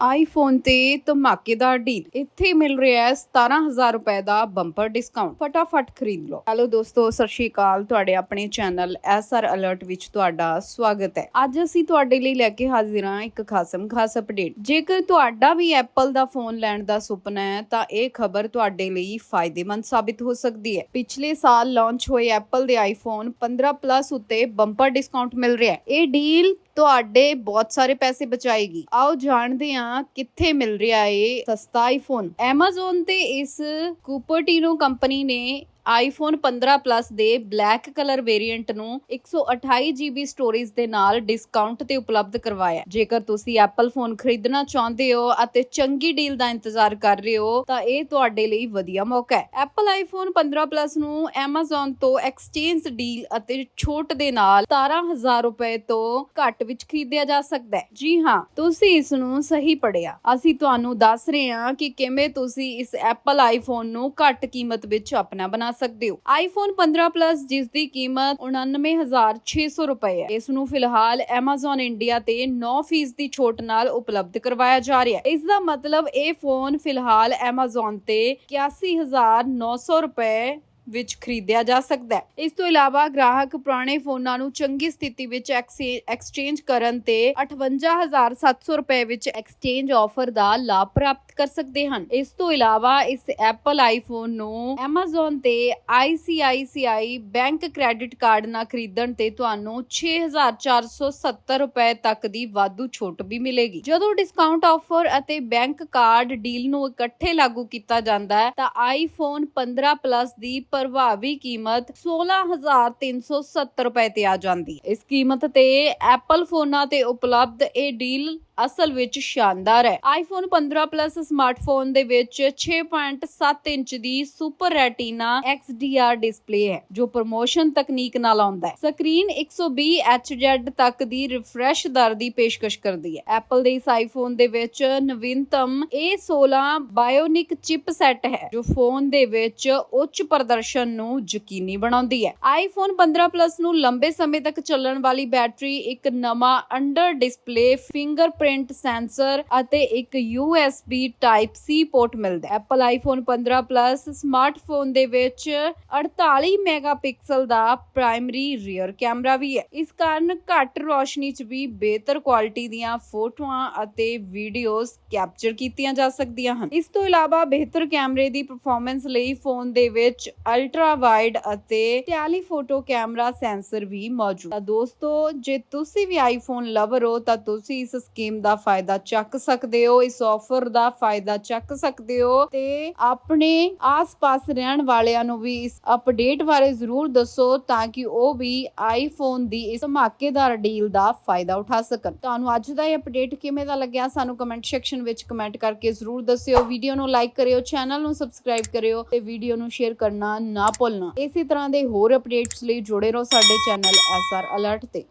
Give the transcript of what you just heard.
IPhone ਤੇ ਧਮਾਕੇਦਾਰ deal ਇੱਥੇ ਮਿਲ ਰਿਹਾ ਹੈ 17000 ਰੁਪਏ ਦਾ ਬੰਪਰ ਡਿਸਕਾਊਂਟ ਫਟਾਫਟ ਖਰੀਦ ਲਓ। ਹੈਲੋ ਦੋਸਤੋ, ਸਤਿ ਸ਼੍ਰੀ ਅਕਾਲ। ਤੁਹਾਡੇ ਆਪਣੇ ਚੈਨਲ ਐਸਆਰ ਅਲਰਟ ਵਿੱਚ ਤੁਹਾਡਾ ਸਵਾਗਤ ਹੈ। ਅੱਜ ਅਸੀਂ ਤੁਹਾਡੇ ਲਈ ਲੈ ਕੇ ਹਾਜ਼ਰ ਹਾਂ ਇੱਕ ਖਾਸਮ ਖਾਸ ਅਪਡੇਟ ਜੇਕਰ ਤੁਹਾਡਾ ਵੀ ਐਪਲ ਦਾ ਫੋਨ ਲੈਣ ਦਾ ਸੁਪਨਾ ਹੈ, ਤਾਂ ਇਹ ਖਬਰ ਤੁਹਾਡੇ ਲਈ ਫਾਇਦੇਮੰਦ ਸਾਬਿਤ ਹੋ ਸਕਦੀ ਹੈ। ਪਿਛਲੇ ਸਾਲ ਲਾਂਚ ਹੋਏ ਐਪਲ ਦੇ ਆਈਫੋਨ 15 ਪਲੱਸ ਉੱਤੇ ਬੰਪਰ ਡਿਸਕਾਊਂਟ ਮਿਲ ਰਿਹਾ ਹੈ। ਇਹ ਡੀਲ ਤੁਹਾਡੇ ਬਹੁਤ ਸਾਰੇ ਪੈਸੇ ਬਚਾਏਗੀ। ਆਓ ਜਾਣਦੇ ਹਾਂ ਕਿੱਥੇ ਮਿਲ ਰਿਹਾ ਏ ਸਸਤਾ ਆਈਫੋਨ Amazon ਤੇ ਇਸ ਕੂਪਰਟੀਨੋ ਕੰਪਨੀ ਨੇ ਆਈਫੋਨ 15 ਪਲੱਸ ਦੇ ਬਲੈਕ ਕਲਰ ਵੇਰੀਐਂਟ ਨੂੰ 128 GB ਸਟੋਰੇਜ ਦੇ ਨਾਲ ਡਿਸਕਾਊਂਟ ਤੇ ਉਪਲਬਧ ਕਰਵਾਇਆ ਜੇਕਰ ਤੁਸੀਂ ਐਪਲ ਫੋਨ ਖਰੀਦਣਾ ਚਾਹੁੰਦੇ ਹੋ ਅਤੇ ਚੰਗੀ ਡੀਲ ਦਾ ਇੰਤਜ਼ਾਰ ਕਰ ਰਹੇ ਹੋ, ਤਾਂ ਇਹ ਤੁਹਾਡੇ ਲਈ ਵਧੀਆ ਮੌਕਾ ਹੈ। ਐਪਲ ਆਈਫੋਨ 15 ਪਲੱਸ ਨੂੰ Amazon ਤੋਂ ਐਕਸਚੇਂਜ ਡੀਲ ਅਤੇ ਛੋਟ ਦੇ ਨਾਲ 17000 ਰੁਪਏ ਤੋਂ ਘੱਟ ਵਿੱਚ ਖਰੀਦਿਆ ਜਾ ਸਕਦਾ ਹੈ। ਜੀ ਹਾਂ, ਤੁਸੀਂ ਇਸ ਨੂੰ ਸਹੀ ਪੜਿਆ ਅਸੀਂ ਤੁਹਾਨੂੰ ਦੱਸ ਰਹੇ ਹਾਂ ਕਿ ਕਿਵੇਂ ਤੁਸੀਂ ਇਸ ਐਪਲ ਆਈਫੋਨ ਨੂੰ ਘੱਟ ਕੀਮਤ ਵਿੱਚ ਆਪਣਾ ਬਣਾ ਸਕਦੇ ਹੋ। ਆਈਫੋਨ 15 ਪਲੱਸ ਜਿਸ ਦੀ ਕੀਮਤ 99600 ਰੁਪਏ ਹੈ। ਇਸ ਨੂੰ ਫਿਲਹਾਲ Amazon ਇੰਡੀਆ ਤੇ 9% ਦੀ ਛੋਟ ਨਾਲ ਉਪਲਬਧ ਕਰਵਾਇਆ ਜਾ ਰਿਹਾ ਹੈ। ਇਸ ਦਾ ਮਤਲਬ ਇਹ ਫੋਨ ਫਿਲਹਾਲ Amazon ਤੇ 81900 ਰੁਪਏ ਵਿੱਚ ਖਰੀਦਿਆ ਜਾ ਸਕਦਾ ਹੈ। ਇਸ ਤੋਂ ਇਲਾਵਾ ਗ੍ਰਾਹਕ ਪੁਰਾਣੇ ਫੋਨਾਂ ਨੂੰ ਚੰਗੀ ਸਥਿਤੀ ਵਿੱਚ ਐਕਸਚੇਂਜ ਕਰਨ ਤੇ 58700 ਰੁਪਏ ਵਿੱਚ ਐਕਸਚੇਂਜ ਆਫਰ ਦਾ ਲਾਭ ਪ੍ਰਾਪਤ ਕਰ ਸਕਦੇ ਹਨ। ਇਸ ਤੋਂ ਇਲਾਵਾ ਇਸ ਐਪਲ ਆਈਫੋਨ ਨੂੰ Amazon ਤੇ ICICI ਬੈਂਕ ਕ੍ਰੈਡਿਟ ਕਾਰਡ ਨਾਲ ਖਰੀਦਣ ਤੇ ਤੁਹਾਨੂੰ 6470 ਰੁਪਏ ਤੱਕ ਦੀ ਵਾਧੂ ਛੋਟ ਵੀ ਮਿਲੇਗੀ। ਜਦੋਂ ਡਿਸਕਾਊਂਟ ਆਫਰ ਅਤੇ ਬੈਂਕ ਕਾਰਡ ਡੀਲ ਨੂੰ ਇਕੱਠੇ ਲਾਗੂ ਕੀਤਾ ਜਾਂਦਾ ਹੈ, ਤਾਂ ਆਈਫੋਨ 15 ਪਲੱਸ ਦੀ ਪ੍ਰਭਾਵੀ ਕੀਮਤ 16370 ਰੁਪਏ ਤੇ ਆ ਜਾਂਦੀ ਹੈ। ਇਸ ਕੀਮਤ ਤੇ ਐਪਲ ਫੋਨਾਂ ਤੇ ਉਪਲਬਧ ਇਹ ਡੀਲ ਅਸਲ ਵਿੱਚ ਸ਼ਾਨਦਾਰ ਹੈ। ਆਈਫੋਨ 15 ਪਲੱਸ ਸਮਾਰਟਫੋਨ ਦੇ ਵਿੱਚ 6.7 ਇੰਚ ਦੀ ਸੁਪਰ ਰੈਟੀਨਾ XDR ਡਿਸਪਲੇ ਹੈ, ਜੋ ਪ੍ਰਮੋਸ਼ਨ ਤਕਨੀਕ ਨਾਲ ਆਉਂਦਾ ਹੈ। ਸਕਰੀਨ 120 Hz ਤੱਕ ਦੀ ਰਿਫਰੈਸ਼ ਦਰ ਦੀ ਪੇਸ਼ਕਸ਼ ਕਰਦੀ ਹੈ। ਐਪਲ ਦੇ ਇਸ ਆਈਫੋਨ ਦੇ ਵਿੱਚ ਨਵੀਨਤਮ A16 ਬਾਇਓਨਿਕ ਚਿਪ ਸੈੱਟ ਹੈ, ਜੋ ਫੋਨ ਦੇ ਵਿੱਚ ਉੱਚ ਪ੍ਰਦਰਸ਼ਨ ਨੂੰ ਯਕੀਨੀ ਬਣਾਉਂਦੀ ਹੈ। ਆਈਫੋਨ 15 ਪਲੱਸ ਨੂੰ ਲੰਬੇ ਸਮੇਂ ਤੱਕ ਚੱਲਣ ਵਾਲੀ ਬੈਟਰੀ ਇੱਕ ਨਵਾਂ under display finger fingerprint sensor ਅਤੇ ਇੱਕ USB ਟਾਈਪ C ਪੋਰਟ ਮਿਲਦਾ ਹੈ। ਐਪਲ ਆਈਫੋਨ 15 ਪਲੱਸ ਸਮਾਰਟਫੋਨ ਦੇ ਵਿੱਚ 48 ਮੈਗਾਪਿਕਸਲ ਦਾ ਪ੍ਰਾਇਮਰੀ ਰੀਅਰ ਕੈਮਰਾ ਵੀ ਹੈ। ਇਸ ਕਾਰਨ ਘੱਟ ਰੋਸ਼ਨੀ 'ਚ ਵੀ ਬਿਹਤਰ ਕੁਆਲਿਟੀ ਦੀਆਂ ਫੋਟੋਆਂ ਅਤੇ ਵੀਡੀਓਜ਼ ਕੈਪਚਰ ਕੀਤੀਆਂ ਜਾ ਸਕਦੀਆਂ ਹਨ। ਇਸ ਤੋਂ ਇਲਾਵਾ ਬਿਹਤਰ ਕੈਮਰੇ ਦੀ ਪਰਫਾਰਮੈਂਸ ਲਈ ਫੋਨ ਦੇ ਵਿੱਚ ਅਲਟਰਾ ਵਾਈਡ ਅਤੇ ਟੈਲੀਫੋਟੋ ਕੈਮਰਾ ਸੈਂਸਰ ਵੀ ਮੌਜੂਦ ਹੈ। ਦੋਸਤੋ, ਜੇ ਤੁਸੀਂ ਵੀ ਆਈਫੋਨ ਲਵਰ ਹੋ, ਤਾਂ ਤੁਸੀਂ ਇਸ ਸਕੀਮ ਸਕੀਮ ਦਾ ਫਾਇਦਾ ਚੱਕ ਸਕਦੇ ਹੋ, ਇਸ ਆਫਰ ਦਾ ਫਾਇਦਾ ਚੱਕ ਸਕਦੇ ਹੋ ਤੇ ਆਪਣੇ ਆਸ-ਪਾਸ ਰਹਿਣ ਵਾਲਿਆਂ ਨੂੰ ਵੀ ਇਸ ਅਪਡੇਟ ਬਾਰੇ ਜ਼ਰੂਰ ਦੱਸੋ ਤਾਂ ਕਿ ਉਹ ਵੀ ਆਈਫੋਨ ਦੀ ਇਸ ਧਮਾਕੇਦਾਰ ਡੀਲ ਦਾ ਫਾਇਦਾ ਉਠਾ ਸਕਣ। ਤੁਹਾਨੂੰ ਅੱਜ ਦਾ ਇਹ ਅਪਡੇਟ ਕਿਵੇਂ ਦਾ ਲੱਗਿਆ ਸਾਨੂੰ ਕਮੈਂਟ ਸੈਕਸ਼ਨ ਵਿੱਚ ਕਮੈਂਟ ਕਰਕੇ ਜ਼ਰੂਰ ਦੱਸਿਓ। ਵੀਡੀਓ ਨੂੰ ਲਾਈਕ ਕਰਿਓ ਚੈਨਲ ਨੂੰ ਸਬਸਕ੍ਰਾਈਬ ਕਰਿਓ ਤੇ ਵੀਡੀਓ ਨੂੰ ਸ਼ੇਅਰ ਕਰਨਾ ਨਾ ਭੁੱਲਣਾ। ਇਸੇ ਤਰ੍ਹਾਂ ਦੇ ਹੋਰ ਅਪਡੇਟਸ ਲਈ ਜੁੜੇ ਰਹੋ ਸਾਡੇ ਚੈਨਲ ਐਸਆਰ ਅਲਰਟ ਤੇ।